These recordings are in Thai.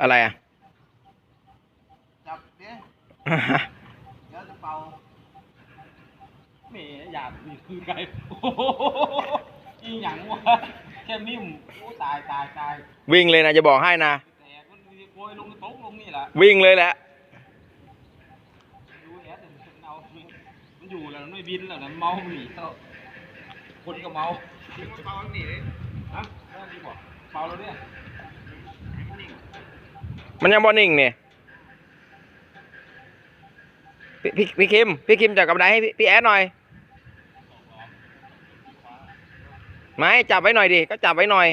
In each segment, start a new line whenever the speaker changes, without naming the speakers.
อะไรอะ
จับเนี้ยเดี๋ยวจะเป่า
แหมอยากมีคือไงโอ้โหอีหยังวะแค่นิ่มโอ้ตายตายตาย
วิ่งเลยนะจะบอกให้นะ
แต่มันมีโกยลงโต๊ะลงนี่แหละ
วิ่งเลยแหละ
ดูแอดมันเอามันอยู่แล้วมันไม่บินแล้วนะเมาหนีแล้วคนก็เมา
ทิ้งมาเป่าหนีเลย
ฮะนั่นดีกว่าเมาแล้วเนี่ย
มันยังบอนิ่งเนี่ยพี่พี่คิม พี่คิมจับกับไดให้พี่พี่แอดหน่อย ไม่จับไว้หน่อยดิ ก็จับไว้หน่อย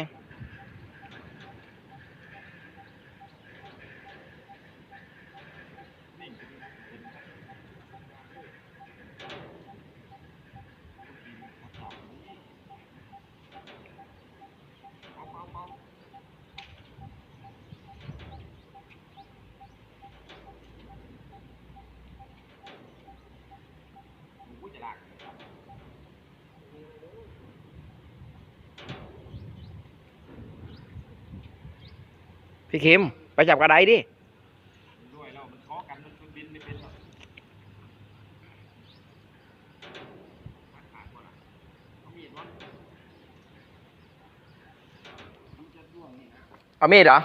พี่คิม ไปจับกับไดดิ
ด้วยแล้วมันท้อกันมันบินไม่เป็นหรอกขามีด
เอามีดเหรอ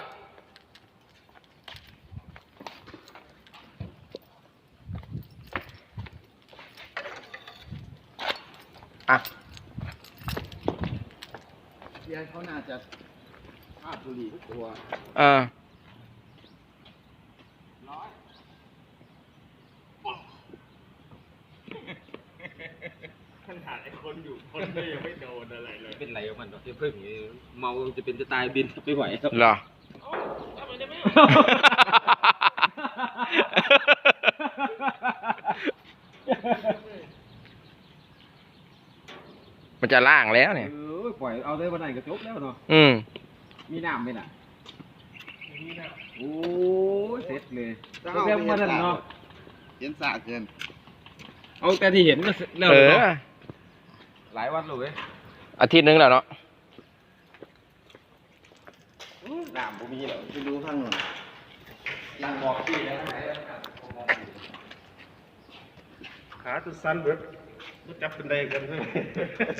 อะ
เดี๋ยวเขาน่าจะ ภาพบุหรี่ทุกตัว
เออ
ร้อยขนาดไอ้คนอยู่คนก็ยังไม่โดนอะไรเลยเป็นไรของมันเนาะเพิ่งเมาจะเป็นจะตายบินไม่ไหวครับ
เหรอมันจะล่างแล้วเนี่ย
เออปล่อยเอาได้วันไหนก็จบแล้วเนาะ
อืม
มีน้ำไหมน่ะโอ้ยเสร็จเลย
จะ
เสร็
เอา
จแล้ว
ไป
มัน
เห็น
นั่น
สา
เนาะ
เห็นสาเกิน
เอาแต่ที่เห็นก็เสร็จแล้ว
เอ
เนาะ
อ
หลายวันเลยเว้ย
อาทิตย์หนึงแล้วเนาะ
น้ำบุมีเหรอไปดูข้างหลัง
ยังบอกพี่แล้วไหนขาตุสั้นเบิดจับเป็นใดกันเลย